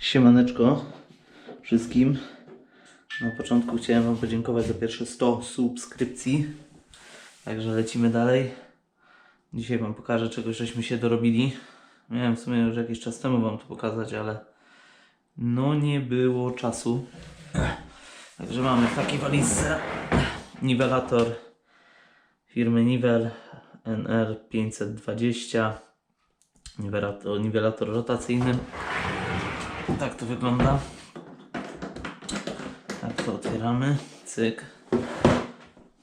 Siemaneczko wszystkim. Na początku chciałem Wam podziękować za pierwsze 100 subskrypcji. Także lecimy dalej. Dzisiaj Wam pokażę czegoś, żeśmy się dorobili. Miałem w sumie już jakiś czas temu Wam to pokazać, ale no nie było czasu. Także mamy w takiej walizce niwelator firmy Nivel NR520 niwelator, niwelator rotacyjny tak to wygląda. Tak to otwieramy. Cyk.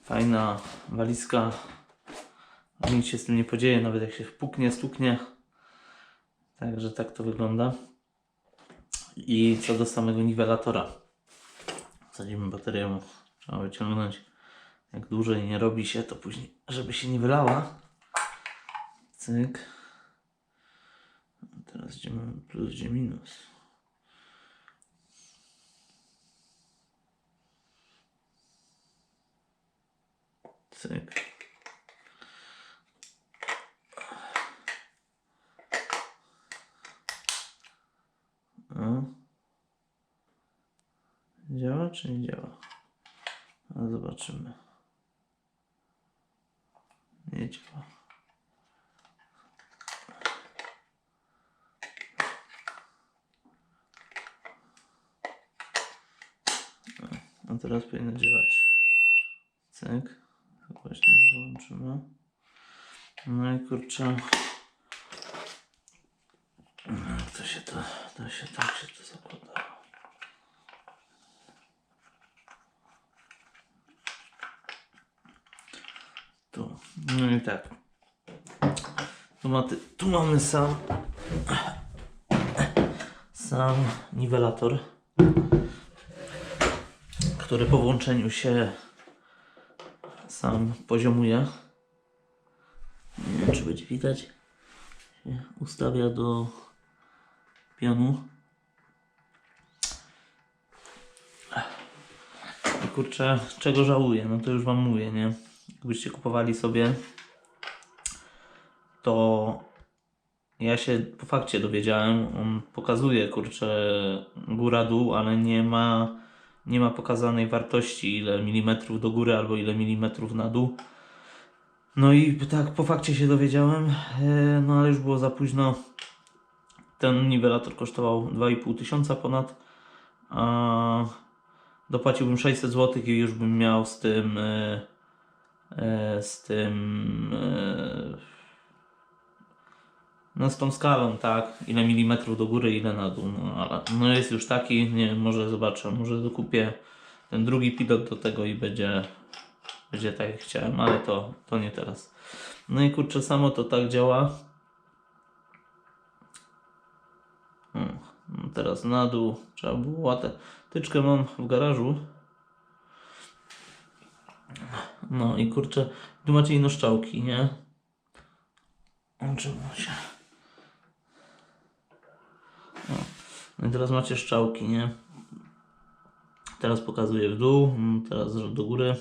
Fajna walizka. Nic się z tym nie podzieje nawet jak się wpuknie, stuknie. Także tak to wygląda. I co do samego niwelatora. Wsadzimy baterię trzeba wyciągnąć. Jak dłużej nie robi się to później żeby się nie wylała. Cyk. Teraz gdzie mamy plus gdzie minus cyk. Działa czy nie działa? A zobaczymy. Nie działa. A teraz powinno działać. Cyk. Głośność wyłączymy. No i kurczę. To się to, to się tak się to zakładało. Tu. No i tak. Tu, ma, tu mamy sam sam niwelator, który po włączeniu się sam poziomuje. Nie wiem, czy będzie widać. Ustawia do pionu. I kurczę, czego żałuję? No to już Wam mówię, nie? Gdybyście kupowali sobie, to ja się po fakcie dowiedziałem. On pokazuje, kurczę, góra-dół, ale nie ma, nie ma pokazanej wartości, ile milimetrów do góry albo ile milimetrów na dół. No i tak po fakcie się dowiedziałem, e, no ale już było za późno. Ten niwelator kosztował 2,5 tysiąca ponad, a dopłaciłbym 600 zł i już bym miał z tym e, e, z tym no z tą skalą, tak, ile milimetrów do góry, ile na dół, no ale no jest już taki, nie wiem, może zobaczę, może dokupię ten drugi pilot do tego i będzie będzie tak jak chciałem, ale to, to nie teraz. No i kurczę, samo to tak działa. No teraz na dół trzeba było łatę. Tyczkę mam w garażu. No i kurczę, tu macie ino szczałki, nie? Czemu się... No i teraz macie szczałki, nie? Teraz pokazuję w dół, mm, teraz do góry.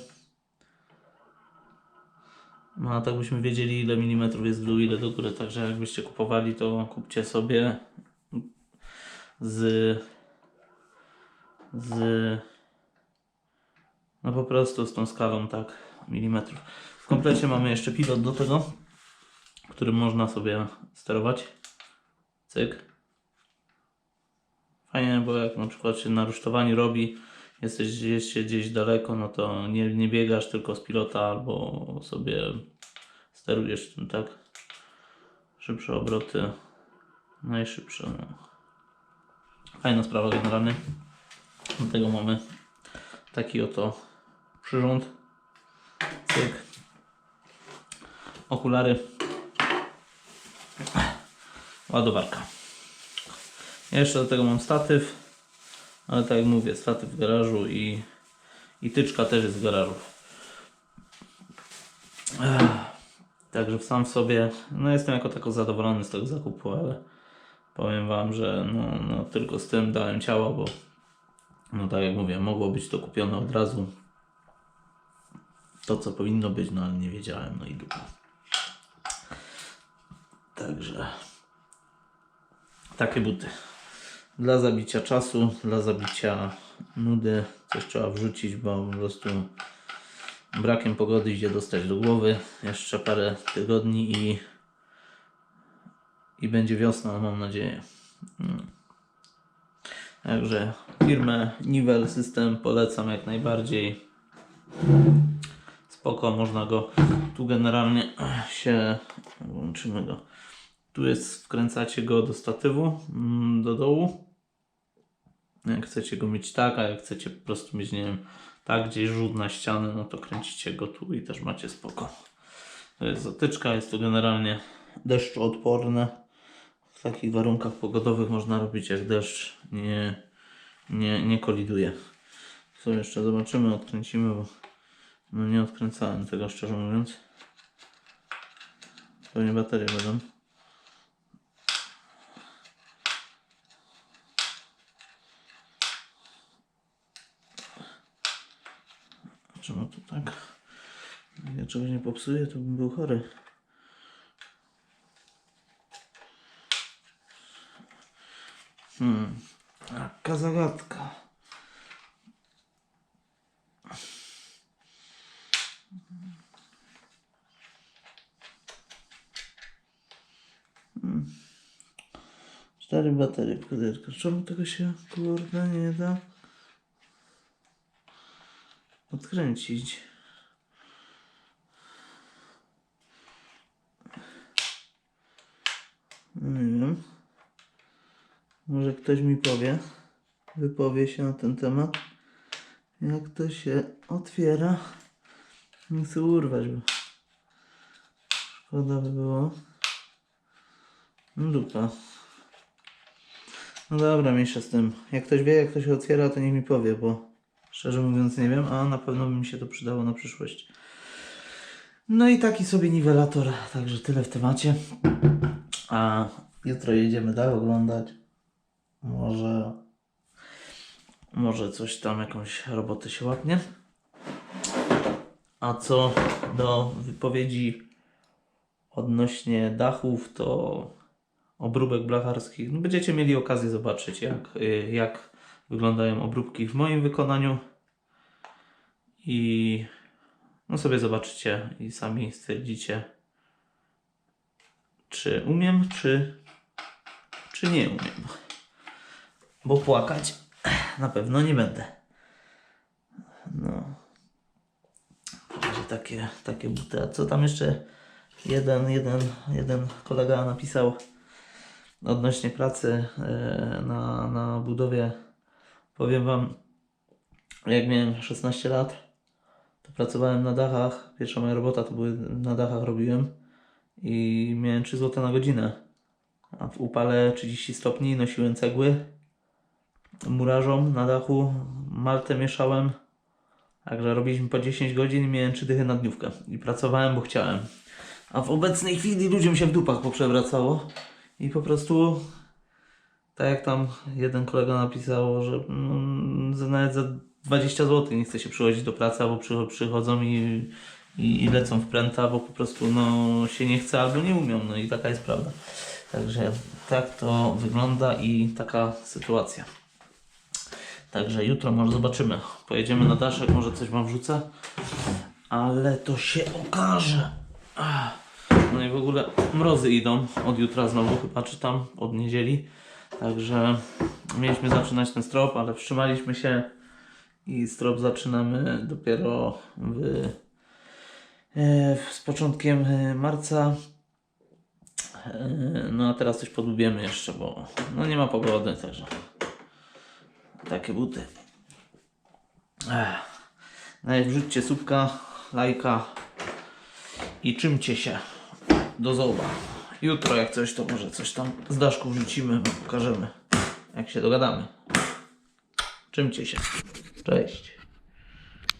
No a tak byśmy wiedzieli ile milimetrów jest w dół, ile do góry, także jakbyście kupowali to kupcie sobie z z no po prostu z tą skalą tak milimetrów. W komplecie mamy jeszcze pilot do tego, którym można sobie sterować. Cyk. Fajnie, bo jak na przykład się robi, jesteś gdzieś, gdzieś daleko, no to nie, nie biegasz tylko z pilota albo sobie sterujesz tym, tak? Szybsze obroty, najszybsze. No. Fajna sprawa generalnie. Dlatego mamy taki oto przyrząd. Cyk. Okulary. Ładowarka. Jeszcze do tego mam statyw. Ale tak jak mówię, statyw w garażu i, i tyczka też jest w garażu. Ech, Także sam w sobie, no jestem jako tako zadowolony z tego zakupu, ale powiem Wam, że no, no tylko z tym dałem ciała, bo no tak jak mówię, mogło być to kupione od razu. To co powinno być, no ale nie wiedziałem, no i dupa. Także takie buty. Dla zabicia czasu, dla zabicia nudy. Coś trzeba wrzucić, bo po prostu brakiem pogody idzie dostać do głowy. Jeszcze parę tygodni i, i będzie wiosna, mam nadzieję. Mm. Także firmę Nivel System polecam jak najbardziej. Spoko, można go tu generalnie się włączymy go. Tu jest, wkręcacie go do statywu, mm, do dołu. Jak chcecie go mieć tak, a jak chcecie po prostu mieć, nie wiem, tak gdzieś rzut na ścianę, no to kręcicie go tu i też macie spoko. To jest zatyczka, jest to generalnie deszczoodporne. W takich warunkach pogodowych można robić jak deszcz nie, nie, nie koliduje. Co jeszcze zobaczymy, odkręcimy, bo no nie odkręcałem tego szczerze mówiąc. Pewnie baterie będą. Czemu to tak? Jak ja czegoś nie popsuję, to bym był chory. Hmm. Jaka zagadka. Hmm. Cztery baterie w pudełku. Czemu tego się kurde nie da odkręcić? Nie wiem. Może ktoś mi powie, wypowie się na ten temat, jak to się otwiera. Nie chcę urwać, bo szkoda by było. No dupa. No dobra, mniejsza z tym. Jak ktoś wie, jak to się otwiera, to niech mi powie, bo szczerze mówiąc nie wiem, a na pewno by mi się to przydało na przyszłość. No i taki sobie niwelator, także tyle w temacie. A jutro jedziemy dalej oglądać. Może, może coś tam, jakąś robotę się łapnie. A co do wypowiedzi odnośnie dachów, to obróbek blacharskich, no będziecie mieli okazję zobaczyć, jak, jak wyglądają obróbki w moim wykonaniu. I no sobie zobaczycie i sami stwierdzicie, czy umiem, czy, czy nie umiem. Bo płakać na pewno nie będę. No. Takie, takie buty. A co tam jeszcze jeden, jeden, jeden kolega napisał odnośnie pracy e, na, na budowie. Powiem Wam, jak miałem 16 lat, to pracowałem na dachach. Pierwsza moja robota to były na dachach robiłem i miałem 3 zł na godzinę. A w upale 30 stopni nosiłem cegły murarzom na dachu, maltę mieszałem. Także robiliśmy po 10 godzin i miałem 3 dychy na dniówkę. I pracowałem, bo chciałem. A w obecnej chwili ludziom się w dupach poprzewracało. I po prostu, tak jak tam jeden kolega napisał, że za- nawet za 20 zł nie chce się przychodzić do pracy, albo przy, przychodzą i, i, i lecą w pręta, bo po prostu no, się nie chce albo nie umią. No i taka jest prawda. Także tak to wygląda i taka sytuacja. Także jutro może zobaczymy. Pojedziemy na daszek, może coś wam wrzucę. Ale to się okaże. No i w ogóle mrozy idą od jutra znowu, chyba czytam, od niedzieli. Także mieliśmy zaczynać ten strop, ale wstrzymaliśmy się i strop zaczynamy dopiero w, e, z początkiem e, marca. E, No a teraz coś podłubiemy jeszcze, bo no nie ma pogody, także takie buty. I wrzućcie słupka, lajka i czymcie się. Do zoba. Jutro jak coś, to może coś tam z daszku wrzucimy, pokażemy jak się dogadamy. Czymcie się. Cześć.